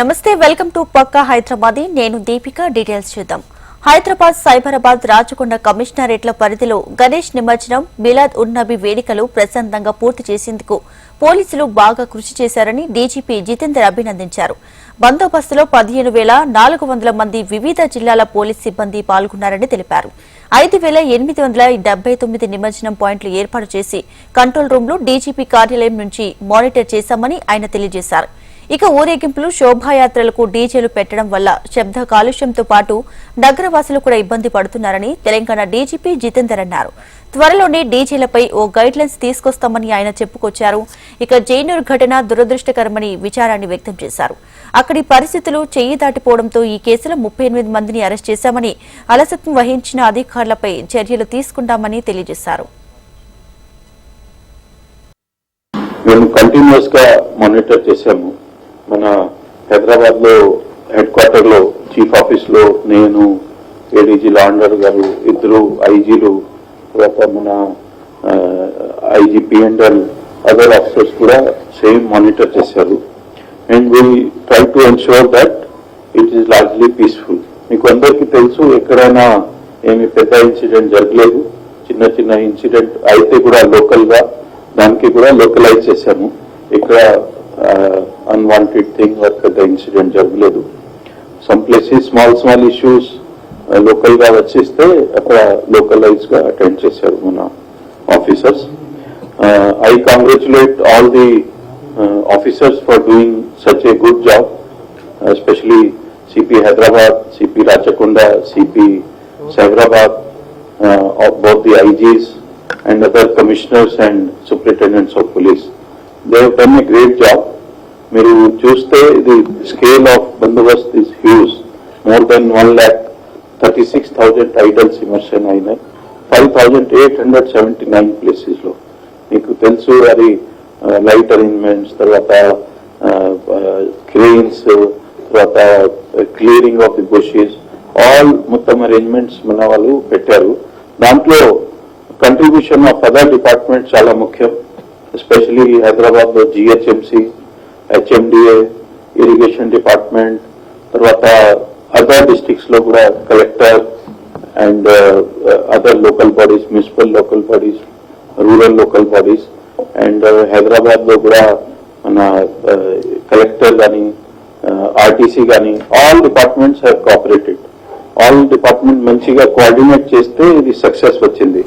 నమస్తే welcome to పక్కా హైదరాబాద్. నేను Deepika details చూద్దాం. హైదరాబాద్ సైబరాబాద్ రాచకొండ కమిషనరేట్ల పరిధిలో గణేష్ నిమజ్జనం మిలాద్ ఉన్నబి వేడుకలు ప్రశాంతంగా పూర్తి చేసేందుకు పోలీసులు బాగా కృషి చేశారని డీజీపీ జితేందర్ అభినందించారు. బందోబస్తులో పదిహేను వేల నాలుగు వందల మంది వివిధ జిల్లాల పోలీస్ సిబ్బంది పాల్గొన్నారని తెలిపారు. ఐదు వేల ఎనిమిది వందల డెబ్బై తొమ్మిది నిమజ్జనం పాయింట్లు ఏర్పాటు చేసి కంట్రోల్ రూంలో డీజీపీ కార్యాలయం నుంచి మానిటర్ చేశామని ఆయన తెలియజేశారు. ఇక ఊరేగింపులు శోభాయాత్రలకు డీజేలు పెట్టడం వల్ల శబ్ద కాలుష్యంతో పాటు నగరవాసులు కూడా ఇబ్బంది పడుతున్నారని తెలంగాణ డీజీపీ జితేందర్ అన్నారు. త్వరలోనే డీజేలపై ఓ గైడ్ లైన్స్ తీసుకొస్తామని ఆయన చెప్పుకొచ్చారు. ఇక జైనూర్ ఘటన దురదృష్టకరమని విచారాన్ని వ్యక్తం చేశారు. అక్కడి పరిస్థితులు చెయ్యి దాటిపోవడంతో ఈ కేసులో ముప్పై ఎనిమిది మందిని అరెస్ట్ చేశామని అలసత్వం వహించిన అధికారులపై చర్యలు తీసుకుంటామని తెలియజేశారు. మేము కంటిన్యూస్గా మానిటర్ చేశాము. హైదరాబాద్లో హెడ్ క్వార్టర్లో చీఫ్ ఆఫీస్లో నేను ఏడీజీ లాండర్ గారు ఇద్దరు ఐజీలు తర్వాత మన ఐజీ పిఎండ్ఎల్ అదర్ ఆఫీసర్స్ కూడా సేమ్ మానిటర్ చేశారు. And we try to ensure that it is largely peaceful మీకు అందరికీ తెలుసు ఎక్కడైనా ఏమి పెద్ద ఇన్సిడెంట్ జరగలేదు. చిన్న చిన్న ఇన్సిడెంట్ అయితే కూడా లోకల్గా దానికి కూడా లోకలైజ్ చేశాము. ఇక్కడ అన్వాంటెడ్ థింగ్ పెద్ద ఇన్సిడెంట్ జరగలేదు some places small small issues local గా వచ్చేస్తే అక్కడ లోకలైజ్ గా అటెండ్ చేశారు మన officers I congratulate all the officers for doing such a good job especially CP Hyderabad, CP Rachakonda, CP Cyberabad, uh, of both the IGs and other commissioners and superintendents of police. They have done a great job. మీరు చూస్తే the scale of Bandobast is huge more than one lakh thirty six thousand idols immersion అయినాయి. Five thousand eight hundred seventy nine ప్లేసెస్లో. మీకు తెలుసు అది light arrangements తర్వాత cranes తర్వాత clearing of the bushes all మొత్తం అరేంజ్మెంట్స్ మన వాళ్ళు పెట్టారు. దాంట్లో కంట్రిబ్యూషన్ ఆఫ్ అదర్ డిపార్ట్మెంట్ చాలా ముఖ్యం. ఎస్పెషలీ హైదరాబాద్లో హెచ్ఎండిఏ ఇరిగేషన్ డిపార్ట్మెంట్ తర్వాత అదర్ డిస్టిక్స్లో కూడా collector and other local bodies municipal local bodies rural local bodies and హైదరాబాద్లో కూడా మన కలెక్టర్ కానీ ఆర్టీసీ కానీ all departments have cooperated all department మంచిగా కోఆర్డినేట్ చేస్తే ఇది సక్సెస్ వచ్చింది.